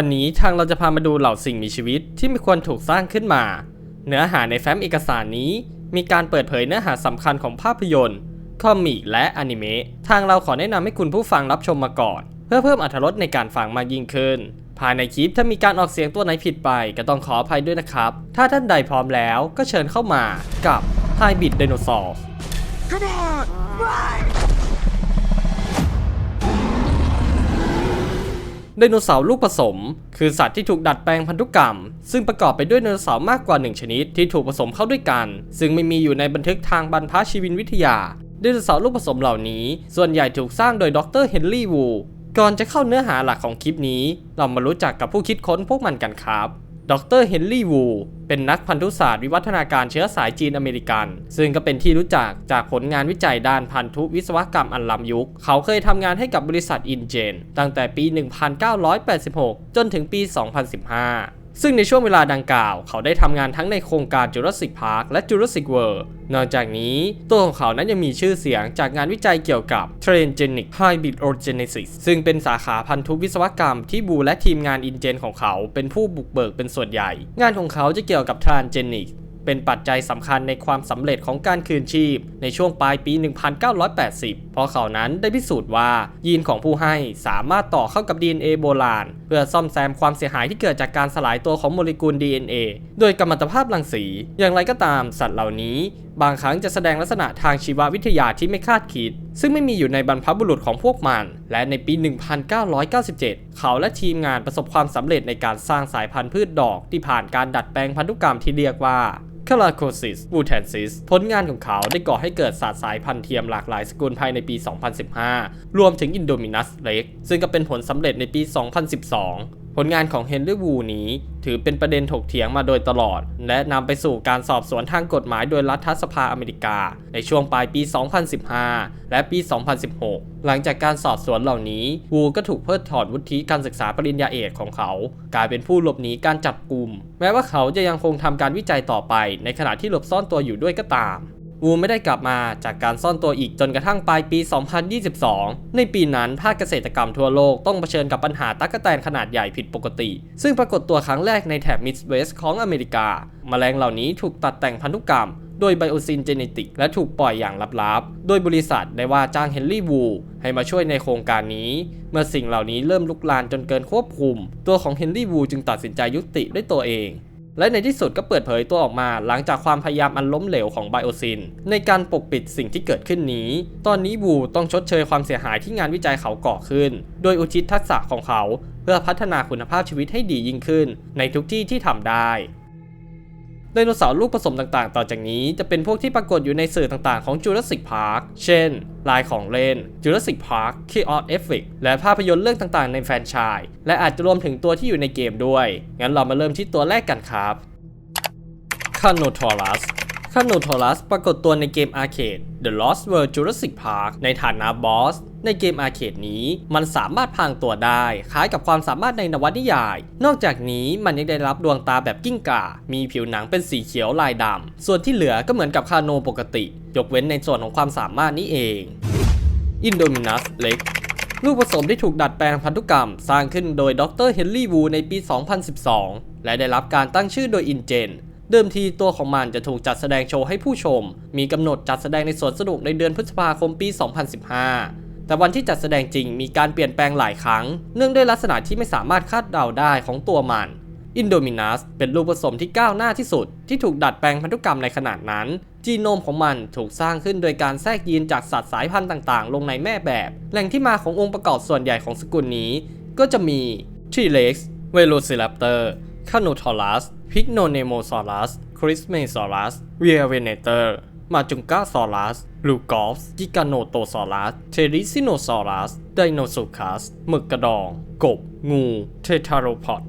วันนี้ทางเราจะพามาดูเหล่าสิ่งมีชีวิตที่ไม่ควรถูกสร้างขึ้นมา เนื้อหาในแฟ้มเอกสารนี้ มีการเปิดเผยเนื้อหาสำคัญของภาพยนตร์ คอมิกและอนิเมะ ทางเราขอแนะนำให้คุณผู้ฟังรับชมมาก่อน เพื่อเพิ่มอรรถรสในการฟังมากยิ่งขึ้น ภายในคลิปถ้ามีการออกเสียงตัวไหนผิดไปก็ต้องขออภัยด้วยนะครับ ถ้าท่านใดพร้อมแล้วก็เชิญเข้ามากับไฮบิดไดโนเสาร์ ไดโนเสาร์ลูกผสม คือสัตว์ที่ถูกดัดแปลงพันธุกรรม ซึ่งประกอบไปด้วยไดโนเสาร์มากกว่า 1 ชนิดที่ถูกผสมเข้าด้วยกัน ซึ่งไม่มีอยู่ในบันทึกทางบรรพชีวินวิทยาไดโนเสาร์ลูกผสมเหล่านี้ ส่วนใหญ่ถูกสร้างโดยดรเฮนรี่วูก่อนจะเข้าเนื้อหาหลักของคลิปนี้ เรามารู้จักกับผู้คิดค้นพวกมันกันครับ ดรเฮนรี่วูเป็นนักพันธุศาสตร์วิวัฒนาการเชื้อสายจีนอเมริกัน ซึ่งก็เป็นที่รู้จักจากผลงานวิจัยด้านพันธุวิศวกรรมอันล้ำยุค เขาเคยทำงานให้กับบริษัทอินเจน ตั้งแต่ปี 1986 จนถึงปี 2015 ซึ่งในช่วงเวลาดังกล่าว เขาได้ทำงานทั้งในโครงการ Jurassic Park และ Jurassic World นอกจากนี้ ตัวของเขานั้นยังมีชื่อเสียงจากงานวิจัยเกี่ยวกับ Transgenic Hybridogenesis ซึ่งเป็นสาขาพันธุวิศวกรรมที่บูและทีมงานอินเจนของเขาเป็นผู้บุกเบิกเป็นส่วนใหญ่ งานของเขาจะเกี่ยวกับ Transgenic เป็นปัจจัยสำคัญในความสำเร็จของการคืนชีพ ในช่วงปลายปี 1980 เพราะเขานั้นได้พิสูจน์ว่า ยีนของผู้ให้สามารถต่อเข้ากับ DNA โบราณ เพื่อซ่อมแซมความเสียหายที่เกิดจากการสลายตัวของโมเลกุล DNA โดยกัมมันตภาพรังสี อย่างไรก็ตามสัตว์เหล่านี้ บางครั้งจะแสดงลักษณะทางชีววิทยาที่ไม่คาดคิด ซึ่งไม่มีอยู่ในบรรพบุรุษของพวกมัน และในปี 1997 เขาและทีมงานประสบความสำเร็จในการสร้างสายพันธุ์พืชดอกที่ผ่านการดัดแปลงพันธุกรรมที่เรียกว่า คาราโคซิสบูแทนซิสผลงานของเขาได้ก่อให้เกิดศาสตร์สายพันธุ์เทียมหลากหลายสกุลภายในปี 2015 รวมถึงอินโดมินัสเล็กซึ่งก็เป็นผลสำเร็จในปี 2012 ผลงานของเฮนรี่วูนี้ถือเป็นประเด็นถกเถียงมาโดยตลอด และนำไปสู่การสอบสวนทางกฎหมายโดยรัฐสภาอเมริกา ในช่วงปลายปี 2015 และปี 2016 หลังจากการสอบสวนเหล่านี้ วูก็ถูกเพิกถอนวุฒิการศึกษาปริญญาเอกของเขา กลายเป็นผู้หลบหนีการจับกลุ่ม แม้ว่าเขาจะยังคงทำการวิจัยต่อไป ในขณะที่หลบซ่อนตัวอยู่ด้วยก็ตาม วูไม่ได้กลับมาจากการซ่อนตัวอีกจนกระทั่งปลายปี 2022 ในปีนั้นภาคเกษตรกรรมทั่วโลกต้องเผชิญกับปัญหาตั๊กแตนขนาดใหญ่ผิดปกติ ซึ่งปรากฏตัวครั้งแรกในแถบมิดเวสต์ของอเมริกาแมลงเหล่านี้ถูกตัดแต่งพันธุกรรมโดยไบโอซินเจเนติกและถูกปล่อยอย่างลับๆ โดยบริษัทได้ว่าจ้างเฮนรี่วูให้มาช่วยในโครงการนี้ เมื่อสิ่งเหล่านี้เริ่มลุกลามจนเกินควบคุม ตัวของเฮนรี่วูจึงตัดสินใจยุติด้วยตัวเอง และในที่สุดก็เปิดเผยตัวออกมาหลังจากความพยายามอันล้มเหลวของไบโอซิน ในการปกปิดสิ่งที่เกิดขึ้นนี้ ตอนนี้บูต้องชดเชยความเสียหายที่งานวิจัยเขาก่อขึ้น โดยอุทิศทักษะของเขา เพื่อพัฒนาคุณภาพชีวิตให้ดียิ่งขึ้น ในทุกที่ที่ทำได้ ไดโนเสาร์ลูกผสมต่างๆ ต่อจากนี้จะเป็นพวกที่ปรากฏอยู่ในสื่อต่างๆ ของจูราสสิกพาร์ค เช่น ลายของเล่น Jurassic Park Chaos Effect และภาพยนตร์เรื่องต่างๆ ในแฟรนไชส์ และอาจจะรวมถึงตัวที่อยู่ในเกมด้วย งั้นเรามาเริ่มที่ตัวแรกกันครับคาโนทอรัส คาโนทอรัสปรากฏตัวในเกมอาร์เคด The Lost World Jurassic Park ในฐานะบอส ในเกมอาร์เคดนี้ มันสามารถพางตัวได้ คล้ายกับความสามารถในนวนิยาย นอกจากนี้มันยังได้รับดวงตาแบบกิ้งก่า มีผิวหนังเป็นสีเขียวลายดำ ส่วนที่เหลือก็เหมือนกับคาโนปกติ ยกเว้นในส่วนของความสามารถนี้เองอินโดมินัสเล็กลูกผสมที่ถูกดัดแปลงพันธุกรรม สร้างขึ้นโดยดรเฮนรี่วูในปี 2012 และได้รับการตั้งชื่อโดยอินเจน เดิมทีตัวของมันจะถูกจัดแสดงโชว์ให้ผู้ชม มีกำหนดจัดแสดงในสวนสนุกในเดือนพฤษภาคมปี 2015 แต่วันที่จัดแสดงจริงมีการเปลี่ยนแปลงหลายครั้ง เนื่องด้วยลักษณะที่ไม่สามารถคาดเดาได้ของตัวมันอินโดมินัสเป็นลูกผสมที่ก้าวหน้าที่สุด ที่ถูกดัดแปลงพันธุกรรมในขนาดนั้น จีโนมของมันถูกสร้างขึ้นโดยการแทรกยีนจากสัตว์สายพันธุ์ต่างๆ ลงในแม่แบบ แหล่งที่มาขององค์ประกอบส่วนใหญ่ของสกุลนี้ ก็จะมี T-Rex Velociraptor c a n o t a u r u s Pygnonemosaurus Crismesaurus Revenator มาจุงกาซอรัส ลูกอฟสกิกาโนโตซอรัส เทริซิโนซอรัส ไดโนซูคัส หมึกกระดอง กบ งู เททาโรพอด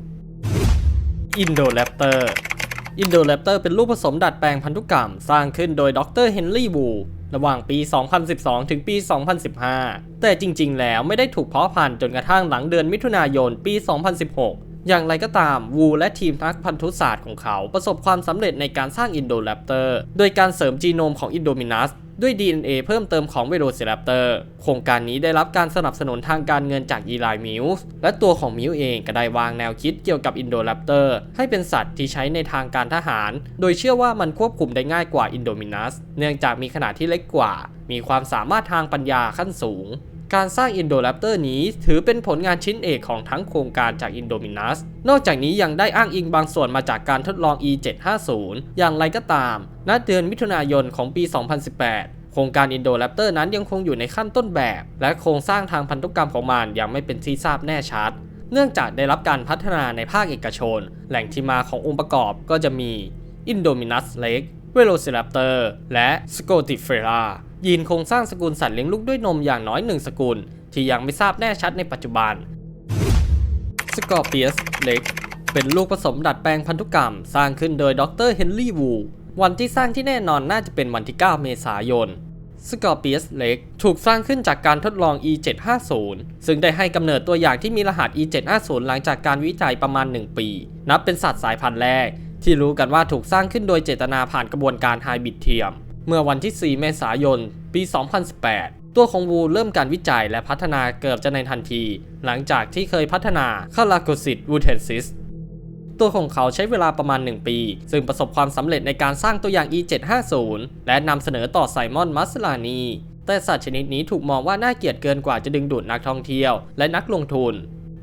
อินโดแรปเตอร์ อินโดแรปเตอร์เป็นรูปผสมดัดแปลงพันธุกรรม สร้างขึ้นโดยดรเฮนรี่วูระหว่างปี 2012 ถึงปี 2015 แต่จริงๆ แล้วไม่ได้ถูกเพาะพันธุ์จนกระทั่งหลังเดือนมิถุนายนปี 2016 อย่างไรก็ตามวูและทีมนักพันธุศาสตร์ของเขาประสบความสำเร็จในการสร้างอินโดแรปเตอร์โดยการเสริมจีโนมของอินโดมินัสด้วย DNA เพิ่มเติมของ Velociraptor โครงการนี้ได้รับการสนับสนุนทางการเงินจาก Eli Mills และตัวของมิวเองก็ได้วางแนวคิดเกี่ยวกับ Indoraptor ให้เป็นสัตว์ที่ใช้ในทางการทหาร โดยเชื่อว่ามันควบคุมได้ง่ายกว่า Indominus เนื่องจากมีขนาดที่เล็กกว่า มีความสามารถทางปัญญาขั้นสูง การสร้าง Indoraptor นี้ ถือเป็นผลงานชิ้นเอกของทั้งโครงการจาก Indominus นอกจากนี้ยังได้อ้างอิงบางส่วนมาจากการทดลอง E750 อย่างไรก็ตาม ณ เดือนมิถุนายนของปี 2018โครงการ Indoraptor นั้นยังคงอยู่ในขั้นต้นแบบ และโครงสร้างทางพันธุกรรมของมันยังไม่เป็นที่ทราบแน่ชัด เนื่องจากได้รับการพัฒนาในภาคเอกชน แหล่งที่มาขององค์ประกอบก็จะมี Indominus Rex Velociraptor และ Scotifera ยีนโครงสร้างสกุลสัตว์เลี้ยงลูกด้วยนมอย่างน้อยหนึ่งสกุล ที่ยังไม่ทราบแน่ชัดในปัจจุบัน Scorpius Rex เป็นลูกผสมดัดแปลงพันธุกรรม สร้างขึ้นโดยดรเฮนรี่วูวันที่สร้างที่แน่นอนน่าจะเป็นวันที่ 9 เมษายน Scorpius Rex ถูกสร้างขึ้นจากการทดลอง E750 ซึ่งได้ให้กำเนิดตัวอย่างที่มีรหัส E750 หลังจากการวิจัยประมาณ 1 ปี นับเป็นสัตว์สายพันธุ์แรก ที่รู้กันว่าถูกสร้างขึ้นโดยเจตนาผ่านกระบวนการไฮบริดเทียม เมื่อวันที่ 4 เมษายน ปี 2018 ตัวของวูเริ่มการวิจัยและพัฒนาเกือบจะในทันที หลังจากที่เคยพัฒนาคาลาโกซิตวูเทนซิสตัวของเขาใช้เวลาประมาณ 1 ปี ซึ่งประสบความสำเร็จในการสร้างตัวอย่าง E750 และนำเสนอต่อไซมอน มัสลานี แต่สัตว์ชนิดนี้ถูกมองว่าน่าเกลียดเกินกว่าจะดึงดูดนักท่องเที่ยว และนักลงทุน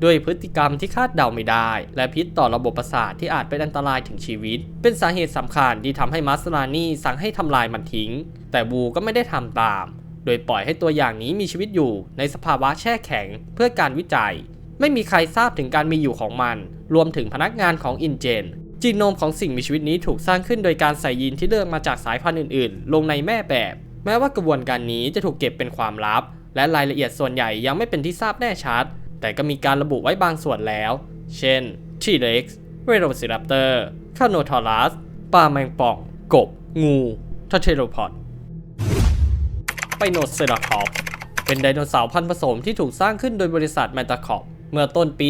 ด้วยพฤติกรรมที่คาดเดาไม่ได้ และพิษต่อระบบประสาทที่อาจเป็นอันตรายถึงชีวิต เป็นสาเหตุสำคัญที่ทำให้มัสลานีสั่งให้ทำลายมันทิ้ง แต่บูก็ไม่ได้ทำตาม โดยปล่อยให้ตัวอย่างนี้มีชีวิตอยู่ในสภาวะแช่แข็งเพื่อการวิจัย ไม่มีใครทราบถึงการมีอยู่ของมัน รวมถึงพนักงานของอินเจนจีโนมของสิ่งมีชีวิตนี้ถูกสร้างขึ้นโดยการใส่ยีนที่เลือกมาจากสายพันธุ์อื่นๆ ลงในแม่แบบ แม้ว่ากระบวนการนี้จะถูกเก็บเป็นความลับ และรายละเอียดส่วนใหญ่ยังไม่เป็นที่ทราบแน่ชัด แต่ก็มีการระบุไว้บางส่วนแล้ว เช่นทีเล็กซ์เวโรซิรัปเตอร์คาโนทอรัสปลาแมงป่อง กบ งูทาเทโรพอดไปโนเซราทอปเป็นไดโนเสาร์พันธุ์ผสมที่ถูกสร้างขึ้นโดยบริษัทแมนตาคอปเมื่อต้นปี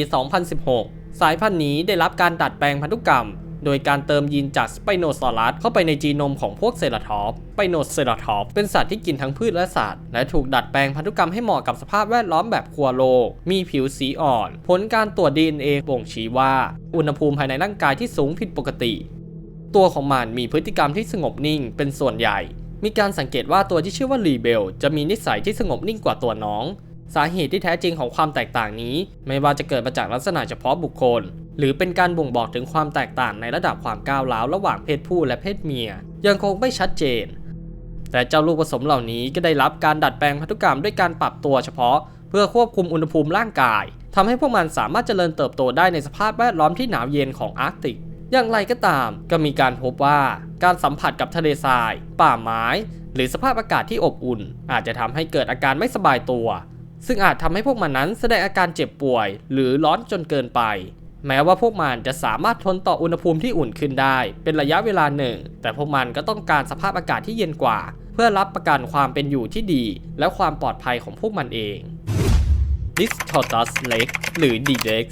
2016 สายพันธุ์นี้ได้รับการดัดแปลงพันธุกรรม โดยการเติมยีนจากสไปโนซอรัสเข้าไปในจีโนมของพวกเซราทอปไปโนเซราทอปเป็นสัตว์ที่กินทั้งพืชและสัตว์ และถูกดัดแปลงพันธุกรรมให้เหมาะกับสภาพแวดล้อมแบบครัวโลก มีผิวสีอ่อน ผลการตรวจ DNA บ่งชี้ว่า อุณหภูมิภายในร่างกายที่สูงผิดปกติ ตัวของมันมีพฤติกรรมที่สงบนิ่งเป็นส่วนใหญ่ มีการสังเกตว่าตัวที่ชื่อว่ารีเบลจะมีนิสัยที่สงบนิ่งกว่าตัวน้องสาเหตุที่แท้จริงของความแตกต่างนี้ ไม่ว่าจะเกิดมาจากลักษณะเฉพาะบุคคล หรือเป็นการบ่งบอกถึงความแตกต่างในระดับความก้าวร้าวระหว่างเพศผู้และเพศเมีย ยังคงไม่ชัดเจน แต่เจ้าลูกผสมเหล่านี้ก็ได้รับการดัดแปลงพันธุกรรมด้วยการปรับตัวเฉพาะ เพื่อควบคุมอุณหภูมิร่างกายทำให้พวกมันสามารถเจริญเติบโตได้ในสภาพแวดล้อมที่หนาวเย็นของอาร์กติก อย่างไรก็ตาม ก็มีการพบว่าการสัมผัสกับทะเลทราย ป่าไม้ หรือสภาพอากาศที่อบอุ่น อาจจะทำให้เกิดอาการไม่สบายตัวซึ่งอาจทำให้พวกมันนั้นแสดงอาการเจ็บป่วย หรือร้อนจนเกินไป แม้ว่าพวกมันจะสามารถทนต่ออุณหภูมิที่อุ่นขึ้นได้ เป็นระยะเวลาหนึ่ง แต่พวกมันก็ต้องการสภาพอากาศที่เย็นกว่า เพื่อรับประกันความเป็นอยู่ที่ดี และความปลอดภัยของพวกมันเอง d i s t o r t u s Rex หรือ D-Rex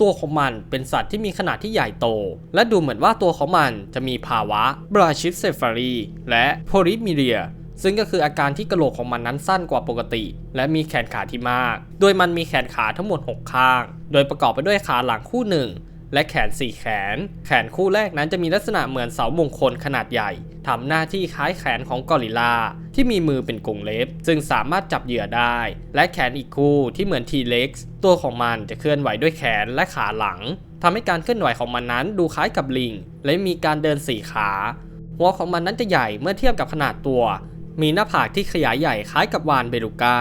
ตัวของมันเป็นสัตว์ที่มีขนาดที่ใหญ่โต และดูเหมือนว่าตัวของมันจะมีภาวะ brachycephaly และ polymeria ซึ่งก็คืออาการที่กระโหลกของมันนั้นสั้นกว่าปกติ และมีแขนขาที่มาก โดยมันมีแขนขาทั้งหมด 6 ข้าง โดยประกอบไปด้วยขาหลังคู่หนึ่งและแขน 4 แขน แขนคู่แรกนั้นจะมีลักษณะเหมือนเสามงคลขนาดใหญ่ทำหน้าที่คล้ายแขนของกอริลลาที่มีมือเป็นกรงเล็บ ซึ่งสามารถจับเหยื่อได้ และแขนอีกคู่ที่เหมือนทีเล็กซ์ตัวของมันจะเคลื่อนไหวด้วยแขนและขาหลังทำให้การเคลื่อนไหวของมันนั้นดูคล้ายกับลิง และมีการเดินสี่ขา หัวของมันนั้นจะใหญ่เมื่อเทียบกับขนาดตัว มีหน้าผากที่ขยายใหญ่คล้ายกับวานเบลูก้า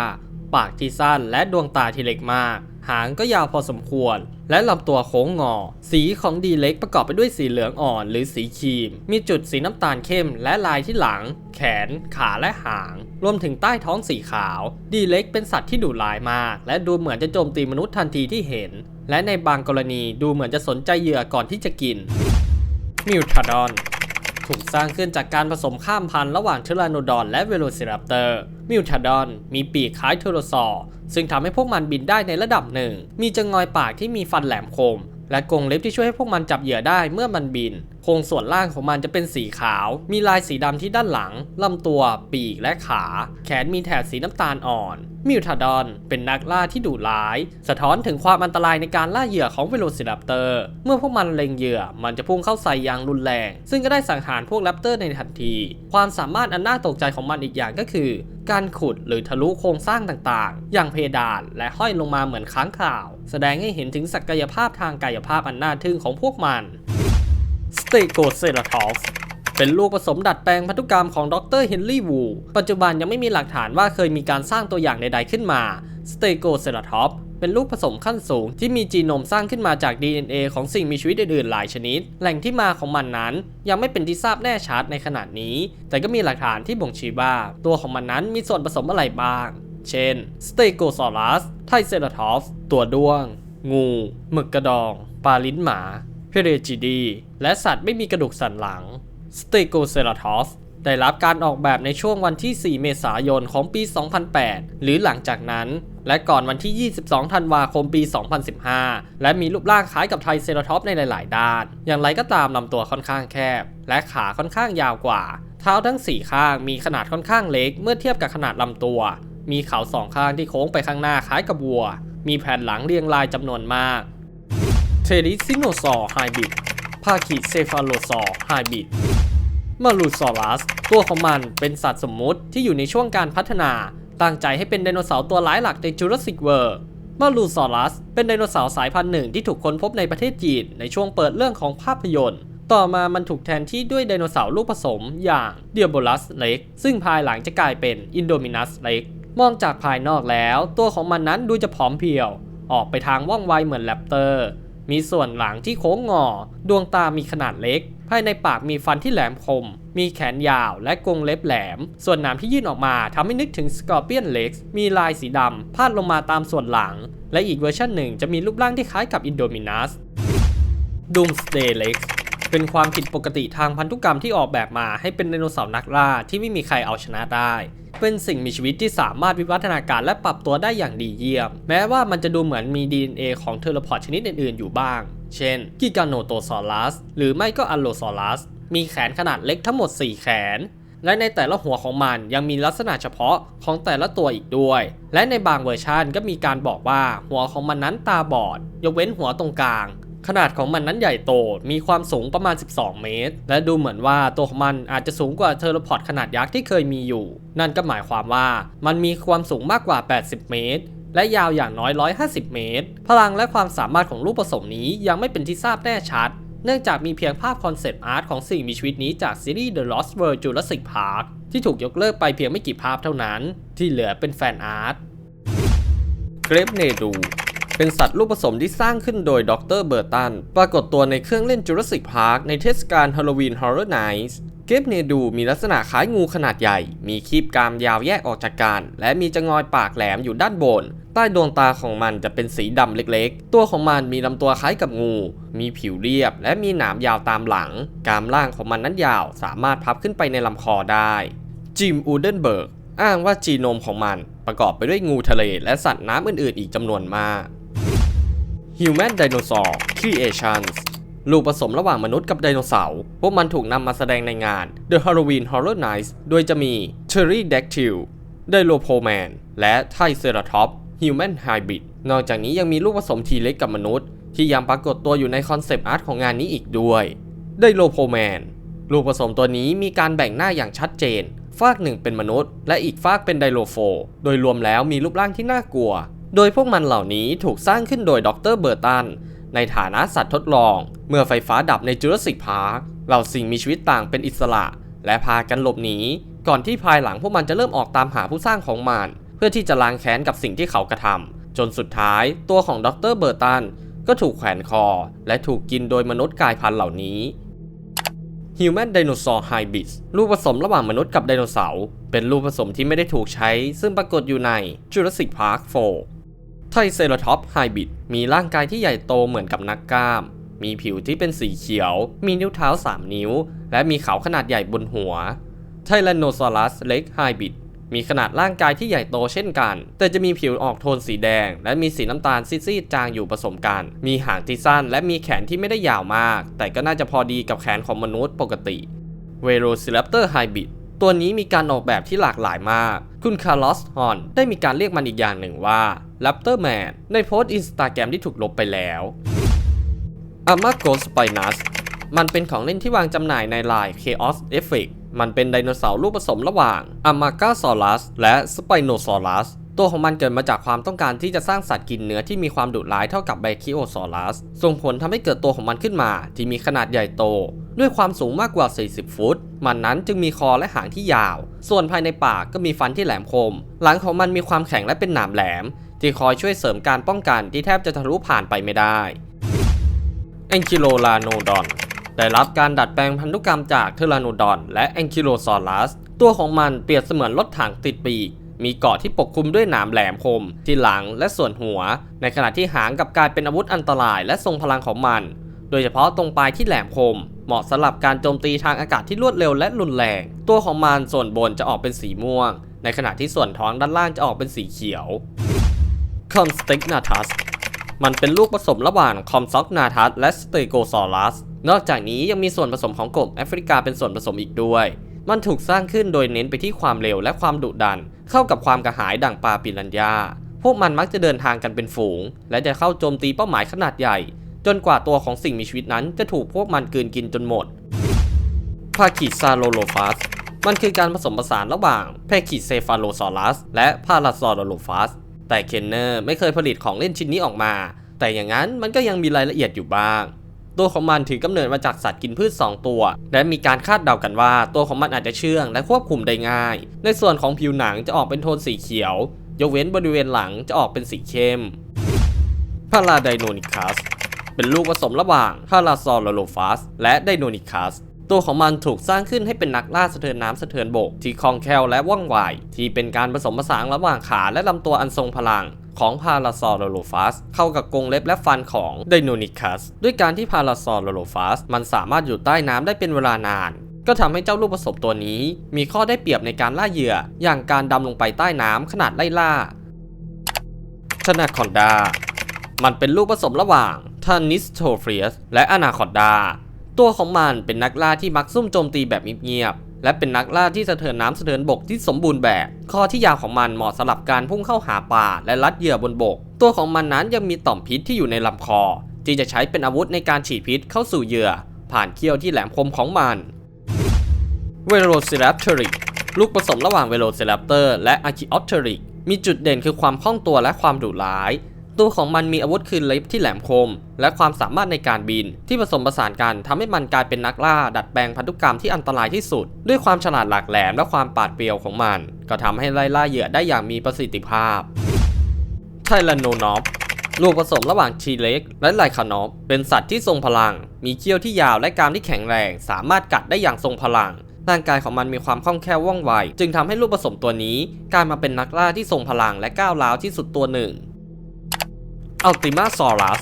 ปากที่สั้นและดวงตาที่เล็กมาก หางก็ยาวพอสมควร และลำตัวโค้งงอ สีของดีเล็กประกอบไปด้วยสีเหลืองอ่อนหรือสีครีม มีจุดสีน้ำตาลเข้มและลายที่หลัง แขน ขาและหาง รวมถึงใต้ท้องสีขาว ดีเล็กเป็นสัตว์ที่ดุร้ายมาก และดูเหมือนจะโจมตีมนุษย์ทันทีที่เห็น และในบางกรณีดูเหมือนจะสนใจเหยื่อก่อนที่จะกินมิวทาดอน ถูกสร้างขึ้นจากการผสมข้ามพันธุ์ระหว่างเทราโนดอนและเวโรซิราปเตอร์ มิวทาดอนมีปีกคล้ายเทโรซอร์ ซึ่งทำให้พวกมันบินได้ในระดับหนึ่ง มีจงอยปากที่มีฟันแหลมคม และกรงเล็บที่ช่วยให้พวกมันจับเหยื่อได้เมื่อมันบิน โครงส่วนล่างของมันจะเป็นสีขาว มีลายสีดำที่ด้านหลังลำตัว ปีกและขา แขนมีแถบสีน้ำตาลอ่อน มิวทาดอนเป็นนักล่าที่ดุร้าย สะท้อนถึงความอันตรายในการล่าเหยื่อของเวโรซิรัปเตอร์ เมื่อพวกมันเล็งเหยื่อ มันจะพุ่งเข้าใส่อย่างรุนแรง ซึ่งก็ได้สังหารพวกแรปเตอร์ในทันที ความสามารถอันน่าตกใจของมันอีกอย่างก็คือ การขุดหรือทะลุโครงสร้างต่างๆ อย่างเพดานและห้อยลงมาเหมือนค้างคาว แสดงให้เห็นถึงศักยภาพทางกายภาพอันน่าทึ่งของพวกมัน สเตโกเซราทอฟเป็นลูกผสมดัดแปลงพันธุกรรมของดรเฮนรี่วูปัจจุบันยังไม่มีหลักฐานว่าเคยมีการสร้างตัวอย่างใดๆขึ้นมาสเตโกเซราทอฟเป็นลูกผสมขั้นสูงที่มีจีโนมสร้างขึ้นมาจาก DNA ของสิ่งมีชีวิตอื่นๆหลายชนิด แหล่งที่มาของมันนั้น ยังไม่เป็นที่ทราบแน่ชัดในขณะนี้ แต่ก็มีหลักฐานที่บ่งชี้ว่า ตัวของมันนั้นมีส่วนผสมอะไรบ้าง เช่นสเตโกซอรัสไทเซราทอฟตัวด้วง งูหมึกกระดอง ปลาลิ้นหมา เพเรจิดี และสัตว์ไม่มีกระดูกสันหลังสเตโกเซราทอฟได้รับการออกแบบในช่วงวันที่ 4 เมษายนของปี 2008 หรือหลังจากนั้น และก่อนวันที่ 22 ธันวาคมปี 2015 และมีรูปร่างคล้ายกับไทรเซราทอปในหลาย ๆ ด้าน อย่างไรก็ตามลำตัวค่อนข้างแคบ และขาค่อนข้างยาวกว่า เท้าทั้ง 4 ข้างมีขนาดค่อนข้างเล็กเมื่อเทียบกับขนาดลำตัว มีเขาสองข้างที่โค้งไปข้างหน้าคล้ายกับวัว มีแผ่นหลังเรียงรายจำนวนมาก เทริซิโนซอร์ไฮบริดพาคิเซฟาโลซอร์ไฮบริดมารูซอรัส ตัวของมันเป็นสัตว์สมมุติที่อยู่ในช่วงการพัฒนา ตั้งใจให้เป็นไดโนเสาร์ตัวร้ายหลักในจูราสสิกเวิร์มารูซอรัส เป็นไดโนเสาร์สายพันธุ์หนึ่งที่ถูกค้นพบในประเทศจีนในช่วงเปิดเรื่องของภาพยนตร์ ต่อมามันถูกแทนที่ด้วยไดโนเสาร์ลูกผสมอย่างเดียโบลัสเล็ก ซึ่งภายหลังจะกลายเป็นอินโดมินัสเล็ก มองจากภายนอกแล้ว ตัวของมันนั้นดูจะผอมเพรียว ออกไปทางว่องไวเหมือนแรปเตอร์ มีส่วนหลังที่โค้งงอ ดวงตามีขนาดเล็ก ภายในปากมีฟันที่แหลมคม มีแขนยาวและกรงเล็บแหลม ส่วนหนามที่ยื่นออกมาทำให้นึกถึงสกอร์เปียนเล็กมีลายสีดำพาดลงมาตามส่วนหลัง และอีกเวอร์ชันหนึ่งจะมีรูปร่างที่คล้ายกับอินโดมินัสดูมสเตเล็ก เป็นความผิดปกติทางพันธุกรรมที่ออกแบบมาให้เป็นไดโนเสาร์นักล่าที่ไม่มีใครเอาชนะได้ เป็นสิ่งมีชีวิตที่สามารถวิวัฒนาการและปรับตัวได้อย่างดีเยี่ยม แม้ว่ามันจะดูเหมือนมี DNA ของเทอร์พอดชนิดอื่นๆอยู่บ้าง เช่น กิกาโนโตซอรัส หรือไม่ก็อัลโลซอรัส มีแขนขนาดเล็กทั้งหมด 4 แขน และในแต่ละหัวของมันยังมีลักษณะเฉพาะของแต่ละตัวอีกด้วย และในบางเวอร์ชันก็มีการบอกว่าหัวของมันนั้นตาบอด ยกเว้นหัวตรงกลาง ขนาดของมันนั้นใหญ่โต มีความสูงประมาณ 12 เมตร และดูเหมือนว่าตัวของมันอาจจะสูงกว่าเทอร์พอดขนาดยักษ์ที่เคยมีอยู่ นั่นก็หมายความว่ามันมีความสูงมากกว่า 80 เมตรและยาวอย่างน้อย 150 เมตร พลังและความสามารถของลูกผสมนี้ยังไม่เป็นที่ทราบแน่ชัด เนื่องจากมีเพียงภาพคอนเซปต์อาร์ตของสิ่งมีชีวิตนี้จากซีรีส์ The Lost World Jurassic Park ที่ถูกยกเลิกไปเพียงไม่กี่ภาพเท่านั้น ที่เหลือเป็นแฟนอาร์ต เกรฟเนดู เป็นสัตว์ลูกผสมที่สร้างขึ้นโดยดรเบอร์ตัน ปรากฏตัวในเครื่องเล่น Jurassic Park ในเทศกาล Halloween Horror Nights เกฟเนดูมีลักษณะคล้ายงูขนาดใหญ่ มีคีบกรามยาวแยกออกจากกัน และมีจงอยปากแหลมอยู่ด้านบน ใต้ดวงตาของมันจะเป็นสีดำเล็กๆ ตัวของมันมีลำตัวคล้ายกับงู มีผิวเรียบ และมีหนามยาวตามหลังกรามล่างของมันนั้นยาว สามารถพับขึ้นไปในลำคอได้ จิม อูเดนเบิร์ก อ้างว่าจีโนมของมัน ประกอบไปด้วยงูทะเลและสัตว์น้ำอื่นๆ อีกจำนวนมาก Human Dinosaur Creations ลูกผสมระหว่างมนุษย์กับไดโนเสาร์ พวกมันถูกนำมาแสดงในงาน The Halloween Horror Nights โดยจะมี Pterodactyl Dilophoman และ Triceratops Human Hybrid นอกจากนี้ยังมีลูกผสมทีเล็กกับมนุษย์ ที่ยังปรากฏตัวอยู่ในคอนเซปต์อาร์ตของงานนี้อีกด้วย Dilophoman ลูกผสมตัวนี้มีการแบ่งหน้าอย่างชัดเจน ฟากหนึ่งเป็นมนุษย์ และอีกฟากเป็นไดโลโฟ โดยรวมแล้วมีรูปร่างที่น่ากลัว โดยพวกมันเหล่านี้ถูกสร้างขึ้นโดยดรเบอร์ตัน ในฐานะสัตว์ทดลอง เมื่อไฟฟ้าดับในจูราสสิกพาร์คเหล่าสิ่งมีชีวิตต่างเป็นอิสระ และพากันหลบหนีก่อนที่ภายหลังพวกมันจะเริ่มออกตามหาผู้สร้างของมัน เพื่อที่จะล้างแค้นกับสิ่งที่เขากระทำจนสุดท้ายตัวของดรเบอร์ตันก็ถูกแขวนคอ และถูกกินโดยมนุษย์กายพันธุ์เหล่านี้ Human Dinosaur Hybrids ลูกผสมระหว่างมนุษย์กับไดโนเสาร์เป็นลูกผสมที่ไม่ได้ถูกใช้ ซึ่งปรากฏอยู่ใน Jurassic Park 4 Triceratops Hybrid มีร่างกายที่ใหญ่โตเหมือนกับนักกล้าม มีผิวที่เป็นสีเขียว มีนิ้วเท้า 3 นิ้ว และมีเขาขนาดใหญ่บนหัว Tyrannosaurus Rex Hybrid มีขนาดร่างกายที่ใหญ่โตเช่นกัน แต่จะมีผิวออกโทนสีแดง และมีสีน้ำตาลซีดๆจางอยู่ผสมกัน มีหางที่สั้น และมีแขนที่ไม่ได้ยาวมาก แต่ก็น่าจะพอดีกับแขนของมนุษย์ปกติ v e l o c i r a p t o r Hybrid ตัวนี้มีการออกแบบที่หลากหลายมาก คุณคาร์ลอสฮอนได้มีการเรียกมันอีกอย่างหนึ่งว่า Raptor Man ในโพสต์อินสตาแกรมที่ถูกลบไปแล้ว a m a g o Spinus มันเป็นของเล่นที่วางจำหน่ายในลาย Chaos Effect มันเป็นไดโนเสาร์รูปผสมระหว่าง a m a g a s a u r u s และ Spinosaurus ตัวของมันเกิดมาจากความต้องการที่จะสร้างสัตว์กินเนื้อที่มีความดุร้ายเท่ากับ Brachiosaurus ส่งผลทำให้เกิดตัวของมันขึ้นมา ที่มีขนาดใหญ่โต ด้วยความสูงมากกว่า 40 ฟุต มันนั้นจึงมีคอและหางที่ยาว ส่วนภายในปากก็มีฟันที่แหลมคม หลังของมันมีความแข็งและเป็นหนามแหลม ที่คอยช่วยเสริมการป้องกันที่แทบจะทะลุผ่านไปไม่ได้แองกิโลลาโนดอน ได้รับการดัดแปลงพันธุกรรมจากเทอราโนดอนและแองกิโลซอรัส ตัวของมันเปรียบเสมือนรถถังติดปีก มีเกาะที่ปกคลุมด้วยหนามแหลมคม ที่หลังและส่วนหัว ในขณะที่หางกับกลายเป็นอาวุธอันตรายและทรงพลังของมัน โดยเฉพาะตรงปลายที่แหลมคม เหมาะสำหรับการโจมตีทางอากาศที่รวดเร็วและรุนแรง ตัวของมันส่วนบนจะออกเป็นสีม่วง ในขณะที่ส่วนท้องด้านล่างจะออกเป็นสีเขียวคอมสติกนาทัสมันเป็นลูกผสมระหว่างคอมซ็อกนาทัสและสเตโกซอรัส นอกจากนี้ยังมีส่วนผสมของกบแอฟริกาเป็นส่วนผสมอีกด้วย มันถูกสร้างขึ้นโดยเน้นไปที่ความเร็วและความดุดัน เข้ากับความกระหายดั่งปลาปิรันยาพวกมันมักจะเดินทางกันเป็นฝูง และจะเข้าโจมตีเป้าหมายขนาดใหญ่ จนกว่าตัวของสิ่งมีชีวิตนั้นจะถูกพวกมันกลืนกินจนหมดพาคิซาโลโลฟัสมันคือการผสมผสานระหว่างแพคิเซฟาโลซอรัส และพาราซอโลโลฟัส แต่เคนเนอร์ไม่เคยผลิตของเล่นชิ้นนี้ออกมา แต่อย่างนั้นมันก็ยังมีรายละเอียดอยู่บ้าง ตัวของมันถือกำเนิดมาจากสัตว์กินพืช 2 ตัว และมีการคาดเดากันว่า ตัวของมันอาจจะเชื่องและควบคุมได้ง่าย ในส่วนของผิวหนังจะออกเป็นโทนสีเขียว ยกเว้นบริเวณหลังจะออกเป็นสีเข้มพาราไดโนนิคัสเป็นลูกผสมระหว่างพาราซอลโลฟัสและไดโนนิคัสตัวของมันถูกสร้างขึ้นให้เป็นนักล่าสะเทินน้ำสะเทินบก ที่คล่องแคล่วและว่องไวที่เป็นการผสมผสานระหว่างขาและลำตัวอันทรงพลัง ของพาราซอลโลฟัสเข้ากับกรงเล็บและฟันของไดโนนิคัสด้วยการที่พาราซอลโลฟัสมันสามารถอยู่ใต้น้ำได้เป็นเวลานาน ก็ทำให้เจ้าลูกผสมตัวนี้ มีข้อได้เปรียบในการล่าเหยื่อ อย่างการดำลงไปใต้น้ำขนาดไล่ล่าชนาคอนดา มันเป็นลูกผสมระหว่างทานิสโทเฟรียสและอนาคอนดา ตัวของมันเป็นนักล่าที่มักซุ่มโจมตีแบบเงียบ และเป็นนักล่าที่สะเทินน้ำสะเทินบกที่สมบูรณ์แบบ ข้อที่ยาวของมันเหมาะสำหรับการพุ่งเข้าหาป่าและลัดเหยื่อบนบก ตัวของมันนั้นยังมีต่อมพิษที่อยู่ในลำคอ ที่จะใช้เป็นอาวุธในการฉีดพิษเข้าสู่เหยื่อ ผ่านเขี้ยวที่แหลมคมของมันเวโรซิรัปเทอริกลูกผสมระหว่างเวโรซิรัปเตอร์และอาคิออเทอริกมีจุดเด่นคือความคล่องตัวและความดุร้าย ตัวของมันมีอาวุธคืนเล็บที่แหลมคม และความสามารถในการบิน ที่ผสมผสานกันทำให้มันกลายเป็นนักล่า ดัดแปลงพันธุกรรมที่อันตรายที่สุด ด้วยความฉลาดหลากแหลมและความปาดเปรียวของมัน ก็ทำให้ไล่ล่าเหยื่อได้อย่างมีประสิทธิภาพไทแรนโนนอฟลูกผสมระหว่างทีเล็ก และไลคานอฟเป็นสัตว์ที่ทรงพลัง มีเขี้ยวที่ยาวและกรามที่แข็งแรง สามารถกัดได้อย่างทรงพลังร่างกายของมันมีความคล่องแคล่วว่องไว จึงทำให้ลูกผสมตัวนี้กลายมาเป็นนักล่าที่ทรงพลังและก้าวร้าวที่สุดตัวหนึ่ง อัลติมาซอรัส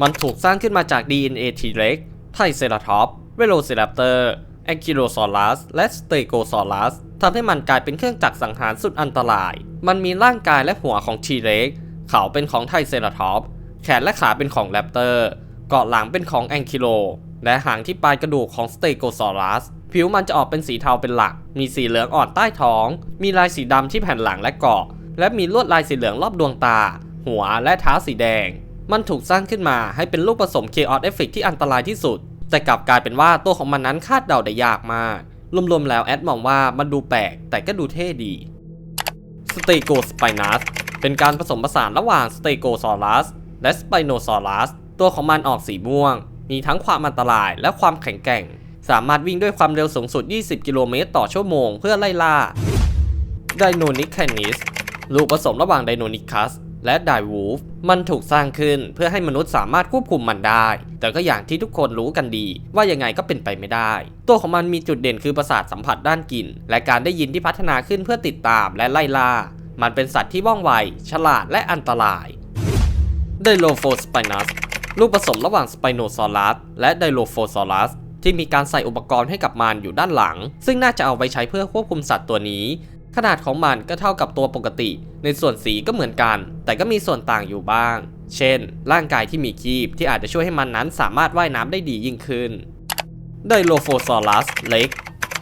มันถูกสร้างขึ้นมาจาก DNA ทีเล็กไทเซราทอปเวโรซิรัปเตอร์แองกิโลซอรัสและสเตโกซอรัสทำให้มันกลายเป็นเครื่องจักรสังหารสุดอันตราย มันมีร่างกายและหัวของทีเล็กเขาเป็นของไทเซราทอปแขนและขาเป็นของแรปเตอร์ เกาะหลังเป็นของแองกิโล และหางที่ปลายกระดูกของสเตโกซอรัส ผิวมันจะออกเป็นสีเทาเป็นหลัก มีสีเหลืองอ่อนใต้ท้อง มีลายสีดำที่แผ่นหลังและเกาะ และมีลวดลายสีเหลืองรอบดวงตา หัวและเท้าสีแดง มันถูกสร้างขึ้นมาให้เป็นลูกผสม Chaos Effect ที่อันตรายที่สุด แต่กลับกลายเป็นว่าตัวของมันนั้นคาดเดาได้ยากมาก รวมๆแล้วแอดมองว่ามันดูแปลกแต่ก็ดูเท่ดีสเตโกสไปนัสเป็นการผสมผสานระหว่างสเตโกซอรัสและสไปโนซอรัสตัวของมันออกสีม่วง มีทั้งความอันตรายและความแข็งแกร่ง สามารถวิ่งด้วยความเร็วสูงสุด 20 กิโลเมตรต่อชั่วโมงเพื่อไล่ล่าไดโนนิคแคนิสลูกผสมระหว่างไดโนนิคัส และไดวูฟมันถูกสร้างขึ้นเพื่อให้มนุษย์สามารถควบคุมมันได้ แต่ก็อย่างที่ทุกคนรู้กันดี ว่ายังไงก็เป็นไปไม่ได้ ตัวของมันมีจุดเด่นคือประสาทสัมผัสด้านกลิ่น และการได้ยินที่พัฒนาขึ้นเพื่อติดตามและไล่ล่า มันเป็นสัตว์ที่ว่องไว ฉลาดและอันตรายไดโลโฟสไปนัสลูกผสมระหว่างสไปโนซอรัสและไดโลโฟซอรัสที่มีการใส่อุปกรณ์ให้กับมันอยู่ด้านหลัง ซึ่งน่าจะเอาไว้ใช้เพื่อควบคุมสัตว์ตัวนี้ ขนาดของมันก็เท่ากับตัวปกติ ในส่วนสีก็เหมือนกัน แต่ก็มีส่วนต่างอยู่บ้าง เช่น ร่างกายที่มีคีบที่อาจจะช่วยให้มันนั้นสามารถว่ายน้ำได้ดียิ่งขึ้น ไดโลโฟซอรัสเล็ก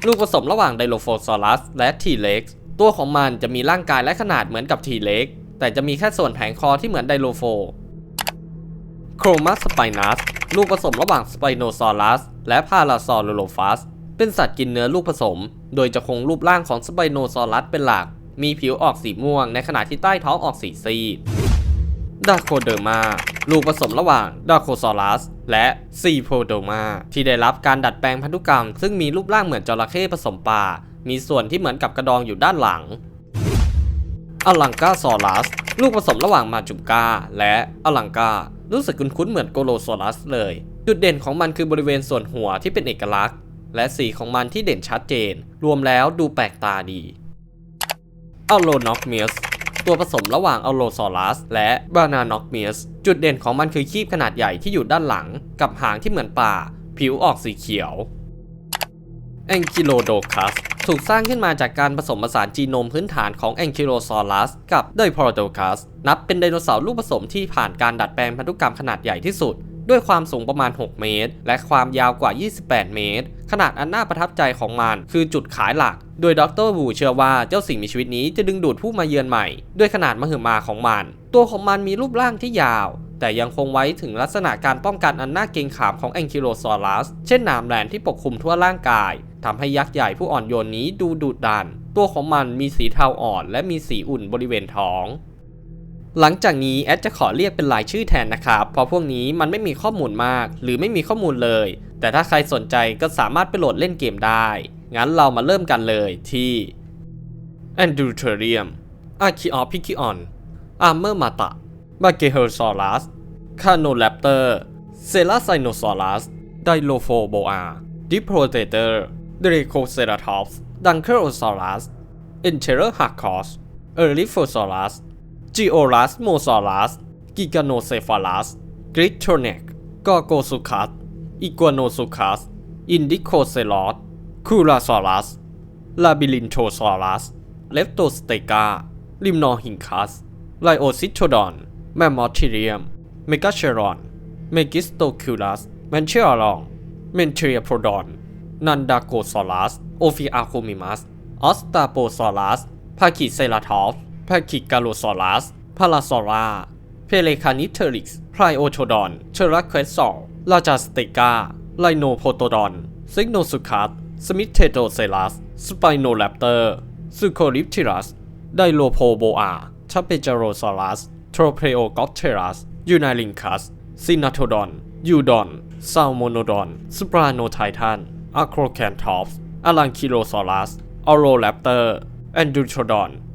ลูกผสมระหว่างไดโลโฟซอรัสและทีเล็กตัวของมันจะมีร่างกายและขนาดเหมือนกับทีเล็ก แต่จะมีแค่ส่วนแผงคอที่เหมือนไดโลโฟโครมัสสไปนัสลูกผสมระหว่างสไปโนซอรัสและพาราซอโลโลฟัสเป็นสัตว์กินเนื้อลูกผสม โดยจะคงรูปร่างของสไปโนซอรัสเป็นหลัก มีผิวออกสีม่วงในขณะที่ใต้ท้องออกสีซีดดาโคเดอร์มา ลูกผสมระหว่างดาโคซอรัส และซีโพโดมาที่ได้รับการดัดแปลงพันธุกรรม ซึ่งมีรูปร่างเหมือนจระเข้ผสมปลา มีส่วนที่เหมือนกับกระดองอยู่ด้านหลังอลังกาซอรัส ลูกผสมระหว่างมาจุงกาและอลังกา รู้สึกคุ้นๆเหมือนโกโลซอรัสเลย จุดเด่นของมันคือบริเวณส่วนหัวที่เป็นเอกลักษณ์ และสีของมันที่เด่นชัดเจน รวมแล้วดูแปลกตาดีอัลโลน็อกเมียสตัวผสมระหว่างอัลโลซอรัสและบานานอกเมียสจุดเด่นของมันคือคีบขนาดใหญ่ที่อยู่ด้านหลัง กับหางที่เหมือนป่า ผิวออกสีเขียวแองกิโลโดคัสถูกสร้างขึ้นมาจากการผสมผสานจีโนมพื้นฐานของแองกิโลซอรัสกับไดโพรโดคัสนับเป็นไดโนเสาร์ลูกผสมที่ผ่านการดัดแปลงพันธุกรรมขนาดใหญ่ที่สุด ด้วยความสูงประมาณ 6 เมตร และความยาวกว่า 28 เมตร ขนาดอันน่าประทับใจของมันคือจุดขายหลัก โดยดรวูเชื่อว่าเจ้าสิ่งมีชีวิตนี้จะดึงดูดผู้มาเยือนใหม่ ด้วยขนาดมหึมาของมัน ตัวของมันมีรูปร่างที่ยาว แต่ยังคงไว้ถึงลักษณะการป้องกันอันน่าเกรงขามของแองคิโลซอรัส เช่นหนามแหลมที่ปกคลุมทั่วร่างกายทำให้ยักษ์ใหญ่ผู้อ่อนโยนนี้ดูดุดัน ตัวของมันมีสีเทาอ่อน และมีสีอุ่นบริเวณท้อง หลังจากนี้แอดจะขอเรียกเป็นรายชื่อแทนนะครับ เพราะพวกนี้มันไม่มีข้อมูลมาก หรือไม่มีข้อมูลเลย แต่ถ้าใครสนใจก็สามารถไปโหลดเล่นเกมได้ งั้นเรามาเริ่มกันเลยที่ a n d r u t e r i u m a r c h e o p i c i o n Armor Mata b a g e h e r s a u r u s c a n o r a p t o r c e l a s i n o s a u r u s Dilophoboa Diprotector Dracoceratops Dunkerosaurus Enterohacos Erythosaurus Georasmosaurus Giganocephalus Gritronec Gorgosuchus Iguanosuchus Indicoceros Corasaurus Labyrinthosaurus Leptosteca Limnorhynchus Lyocitrodon Mammotherium Megacheron Megistoculus Manchaeron Mentriapodon Nandacosaurus Ophiacomimus Ostaposaurus Pachyceratops Pachycelosaurus Parasaura Pelecanithurix Pryotodon Cheraquesor Lajasteca Rhinopotodon Signosuchus Smithetosaurus Spinoraptor Suchorypterus Dilophoboa Trapezosaurus Tropeogopterus Unirhynchus Synatodon Eudon Salmonodon Sopranotitan Acrocanthops Alankylosaurus Ororaptor Androtodon Ankylomoloch Carbotoceratops Dacotanops Diplovenator Dodosevia Ankylodactylus Arctobacillus Geminidius Giganex Indonemus Listosaurus Pylosuchus Tylod intrepidus Trudoboa แล พาคิกาโลซอรัสพาราซอราเพเลคานิเทริกส์ไพรโอโชดอนเชรัคเควสซอลลาจาสเตกาไลโนโพโตดอนซิกโนสุคัสสมิเทโดเซลัสสไปโนแลปเตอร์ซูโคลิปทิรัสไดโลโพโบอาชาเปจโรซอรัสโทรเพโอกอปเทรัสยูไนลิงคัสซินาโทดอนยูดอนซาโมโนดอนสปราโนไททันอะโครแคนทอฟส์อลังคิโลซอรัสออโรแลปเตอร์แอนดูโชดอน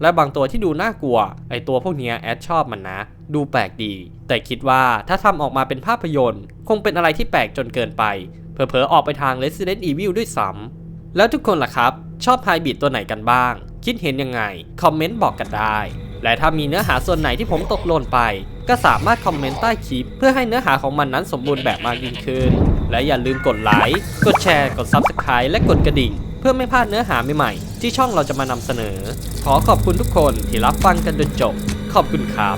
และบางตัวที่ดูน่ากลัว ไอตัวพวกนี้แอดชอบมันนะ ดูแปลกดี แต่คิดว่าถ้าทำออกมาเป็นภาพยนตร์ คงเป็นอะไรที่แปลกจนเกินไป เผลอๆออกไปทาง Resident Evil ด้วยซ้ำแล้วทุกคนล่ะครับ ชอบไฮบิดตัวไหนกันบ้าง คิดเห็นยังไง คอมเมนต์บอกกันได้ และถ้ามีเนื้อหาส่วนไหนที่ผมตกหล่นไป ก็สามารถคอมเมนต์ใต้คลิป เพื่อให้เนื้อหาของมันนั้นสมบูรณ์แบบมากยิ่งขึ้น และอย่าลืมกดไลค์ กดแชร์ กด Subscribe และกดกระดิ่ง เพื่อไม่พลาดเนื้อหาใหม่ๆ ที่ช่องเราจะมานำเสนอ ขอขอบคุณทุกคนที่รับฟังกันจนจบ ขอบคุณครับ